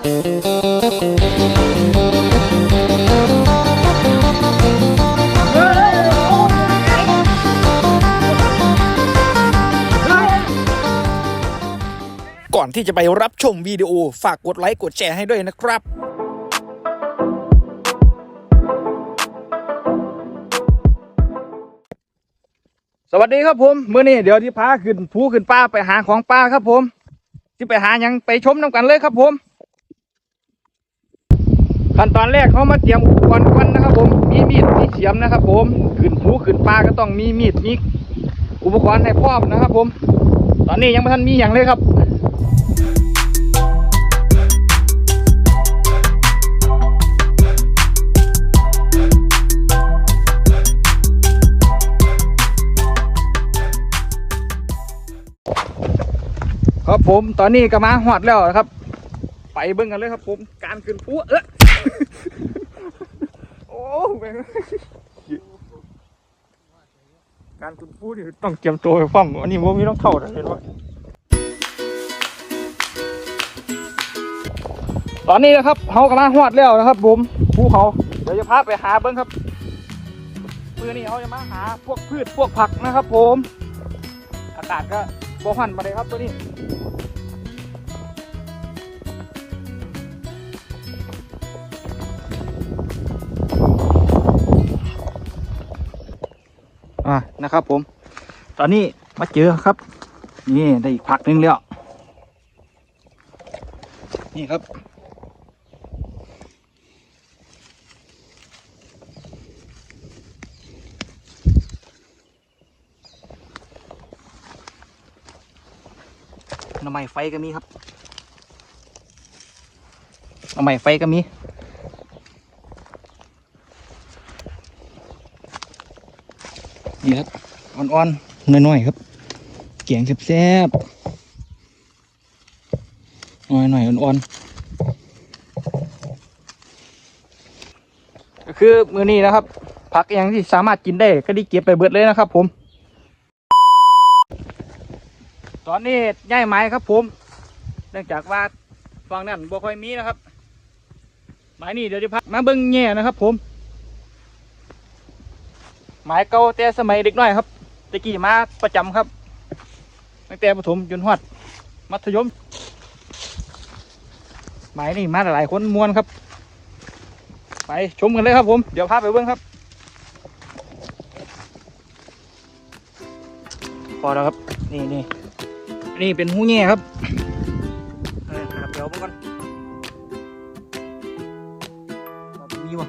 ก่อนที่จะไปรับชมวิดีโอฝากกดไลค์กดแชร์ให้ด้วยนะครับสวัสดีครับผมเมื้อนี้เดี๋ยวที่พาขึ้นภูขึ้นป่าไปหาของป่าครับผม ที่ไปหายังไปชมน้ำกันเลยครับผม ขั้นตอนแรกเขามาเตรียมอุปกรณ์ก่อนนะครับ ผม มีมีดมีเสียมนะครับ ผมขึ้นภูขึ้นป่าก็ต้องมีมีดมีอุปกรณ์ให้พร้อมนะครับ ผม ตอนนี้ยังไม่ทันมีอย่างเลยครับครับผมตอนนี้ก็มาหอดแล้วนะครับ ไปเบิ่งกันเลยครับผม การขึ้นภูเออ โอ้แม่งการขึ้นภูนี่ต้องเตรียมตัวไปฟ้องอันนี้ว่ามีต้องเท่าเห็นไหมตอนนี้นะครับเขากำลังหอดแล้วนะครับผมภูเขาเดี๋ยวจะพาไปหาเบิ้งครับมือนี้เขาจะมาหาพวกพืชพวกผักนะครับ ผม อากาศก็บ่หันมาเลยครับตัวนี้ นะครับ ผม ตอนนี้มาเจอครับ นี่ได้อีกผักหนึงแล้ว นี่ครับ น้ำไม้ไฟก็มีครับน้ำไม้ไฟก็มี นี่ครับอ่อนๆน้อยๆครับเกียงแซ่บๆน้อยๆอ่อนๆก็คือมือนี้นะครับผักอย่างที่สามารถกินได้ก็ได้เก็บไปเบิดเลยนะครับ ผม ตอนนี้ย้ายไม้ครับ ผม เนื่องจากว่าฝั่งนั้นบ่ค่อยมีนะครับไม้นี่เดี๋ยวจะพักมาเบิ้งแง่นะครับ ผม หมายเก่าแต่สมัยเด็กน้อยครับตะกี้มาประจำครับตั้งแต่ประถมจนฮอดมัธยม หมายนี่มาหลายคนมวนครับ ไปชมกันเลยครับผม เดี๋ยวพาไปเบิ้งครับ พอแล้วครับ นี่นี่นี่เป็นหูแง่ครับเดี๋ยวมาก่อนว่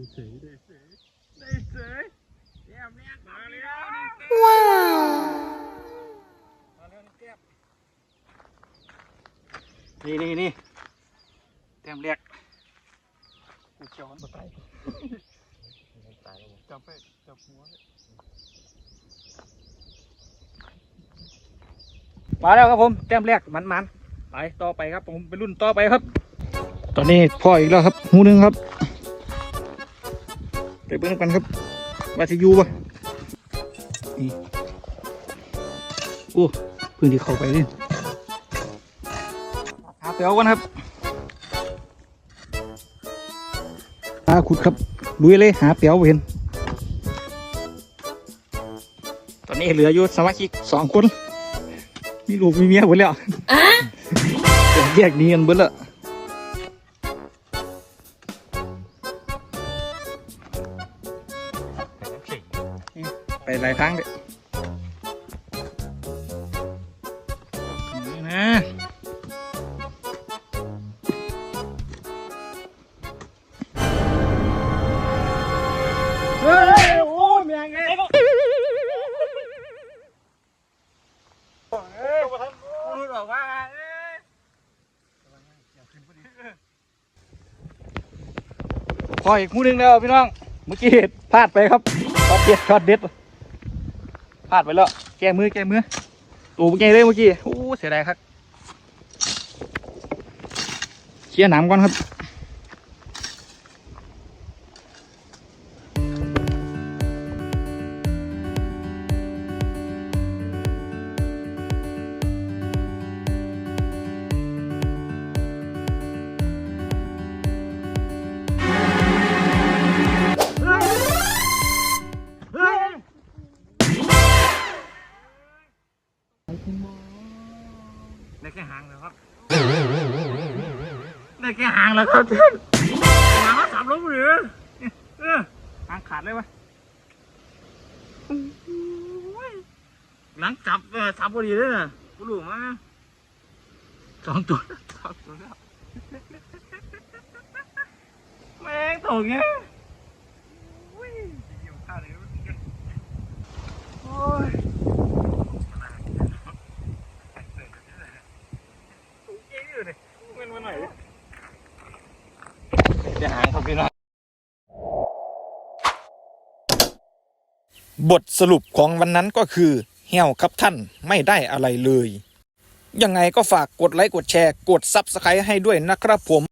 ามีวนี่นี่นี่แต้มแรกกูเขียวมันตายจับไปจับหัวมาแล้วครับผมแต้มแรกมันมันไปต่อไปครับผมไปรุ่นต่อไปครับ ตอนนี้พ่ออีกแล้วครับหูนึงครับ ไปเบิ่งกันครับ ว่าจะอยู่ปะนี่โอ้พื้นที่เข้าไปเลยหาเตียวกันครับตาขุดครับลุยเลยหาเตียวบ่เห็น ตอนนี้เหลืออยู่สมาชิกสองคน มีลูกมีเมียหมดแล้วเดี๋ยวแยกหนี้กันเบิดและ ไปหลายครั้งเลยนะเฮ้ยโอ้เมียไงพูดบอกว่าพออีกคู่นึงแล้วพี่น้อง เมื่อกี้พลาดไปครับช็อตเด็ดช็อตเด็ด พลาดไปแล้ว แก้มือแก้มือตูเมื่อกี้เลยเมื่อกี้โอ้เสียดายครับ เคลียร์หนามก่อนครับ ได้แค่หางแล้วครับ ได้แค่หางแล้วครับท่านหางก็สับลงหรือเออหางขาดเลยวะหลังจับเออสับพอดีเลยนะกูรู้มั้ยสองตัวสองตัวแล้วแม่งตกเงี้ยอุ้ยอยู่ข้าวเลยโอ้ย จะหางครับพี่น้อง บทสรุปของวันนั้นก็คือเหี่ยวครับท่านไม่ได้อะไรเลย ยังไงก็ฝากกดไลค์กดแชร์กดซับสไครต์ให้ด้วยนะครับผม